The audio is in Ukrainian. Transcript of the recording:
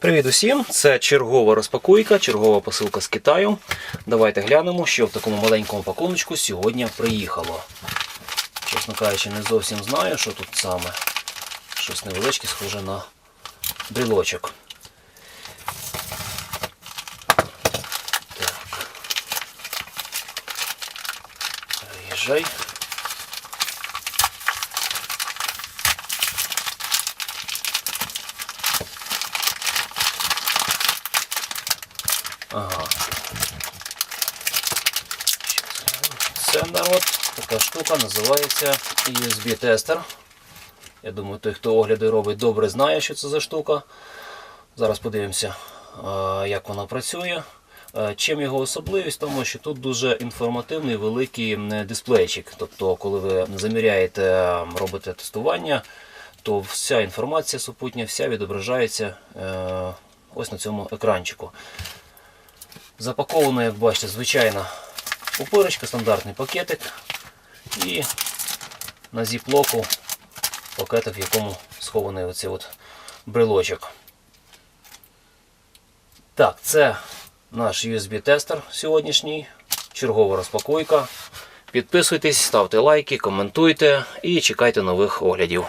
Привіт усім! Це чергова розпакуйка, чергова посилка з Китаю. Давайте глянемо, що в такому маленькому пакуночку сьогодні приїхало. Чесно кажучи, не зовсім знаю, що тут саме. Щось невеличке, схоже на брілочок. Так. Переїжджай. Ага. Це народ, така штука називається USB-тестер. Я думаю, той, хто огляди робить, добре знає, що це за штука. Зараз подивимося, як вона працює. Чим його особливість? Тому що тут дуже інформативний великий дисплейчик. Тобто, коли ви заміряєте, робите тестування, то вся інформація супутня, вся відображається е, ось на цьому екранчику. Запаковано, як бачите, звичайна пупирочка, стандартний пакетик. І на зіплоку пакетик, в якому схований оцей от брелочок. Так, це наш USB-тестер сьогоднішній. Чергова розпакуйка. Підписуйтесь, ставте лайки, коментуйте і чекайте нових оглядів.